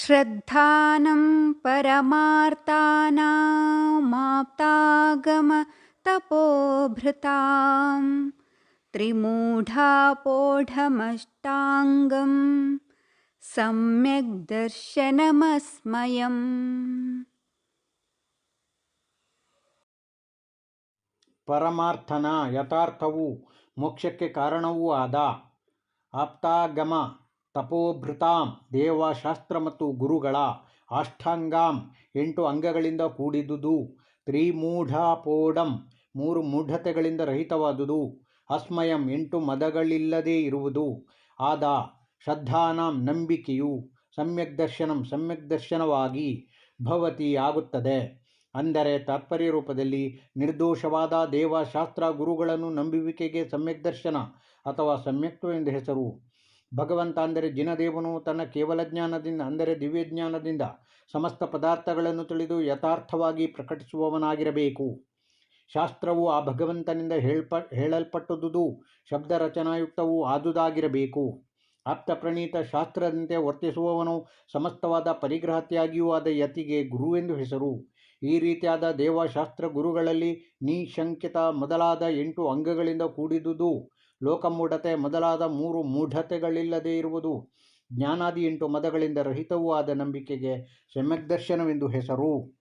श्रद्धानं परमार्तानामाप्तागमतपोभृतां त्रिमूढापोढमष्टाङ्गं सम्यग् दर्शनमस्मयम् ಪರಮಾರ್ಥನ ಯಥಾರ್ಥವೂ ಮೋಕ್ಷಕ್ಕೆ ಕಾರಣವೂ ಆದ ಆಪ್ತಾಗಮ ತಪೋಭೃತಾಂ ದೇವಶಾಸ್ತ್ರ ಮತ್ತು ಗುರುಗಳ ಅಷ್ಟಾಂಗಾಂ ಎಂಟು ಅಂಗಗಳಿಂದ ಕೂಡಿದುದು. ತ್ರಿಮೂಢಾಪೋಡಂ ಮೂರು ಮೂಢತೆಗಳಿಂದ ರಹಿತವಾದುದು. ಅಸ್ಮಯಂ ಎಂಟು ಮದಗಳಿಲ್ಲದೇ ಇರುವುದು. ಆದ ಶ್ರದ್ಧಾನಾಂ ನಂಬಿಕೆಯು ಸಮ್ಯಕ್ ದರ್ಶನಂ ಸಮ್ಯಕ್ ದರ್ಶನವಾಗಿ ಭವತಿ ಆಗುತ್ತದೆ. ಅಂದರೆ ತಾತ್ಪರ್ಯ ರೂಪದಲ್ಲಿ ನಿರ್ದೋಷವಾದ ದೇವಶಾಸ್ತ್ರ ಗುರುಗಳನ್ನು ನಂಬುವಿಕೆಗೆ ಸಮ್ಯಕ್ ದರ್ಶನ ಅಥವಾ ಸಮ್ಯಕ್ತ್ವ ಎಂದು ಹೆಸರು. ಭಗವಂತ ಅಂದರೆ ಜಿನದೇವನು ತನ್ನ ಕೇವಲ ಜ್ಞಾನದಿಂದ, ಅಂದರೆ ದಿವ್ಯಜ್ಞಾನದಿಂದ ಸಮಸ್ತ ಪದಾರ್ಥಗಳನ್ನು ತಿಳಿದು ಯಥಾರ್ಥವಾಗಿ ಪ್ರಕಟಿಸುವವನಾಗಿರಬೇಕು. ಶಾಸ್ತ್ರವು ಆ ಭಗವಂತನಿಂದ ಹೇಳ್ಪ, ಹೇಳಲ್ಪಟ್ಟುದುದು ಶಬ್ದ ರಚನಾಯುಕ್ತವೂ ಆದುದಾಗಿರಬೇಕು. ಆಪ್ತ ಪ್ರಣೀತ ಶಾಸ್ತ್ರದಂತೆ ವರ್ತಿಸುವವನು ಸಮಸ್ತವಾದ ಪರಿಗ್ರಹತ್ಯಾಗಿಯೂ ಆದ ಯತಿಗೆ ಗುರುವೆಂದು ಹೆಸರು. ಈ ರೀತಿಯಾದ ದೇವಶಾಸ್ತ್ರ ಗುರುಗಳಲ್ಲಿ ನಿಶಂಕಿತ ಮೊದಲಾದ ಎಂಟು ಅಂಗಗಳಿಂದ ಕೂಡಿದುದು. ಲೋಕಮೂಢತೆ ಮೊದಲಾದ ಮೂರು ಮೂಢತೆಗಳಿಲ್ಲದೆ ಇರುವುದು ಜ್ಞಾನಾದಿ ಎಂಟು ಮದಗಳಿಂದ ರಹಿತವೂ ಆದ ನಂಬಿಕೆಗೆ ಸಮ್ಯಕ್ ದರ್ಶನವೆಂದು ಹೆಸರು.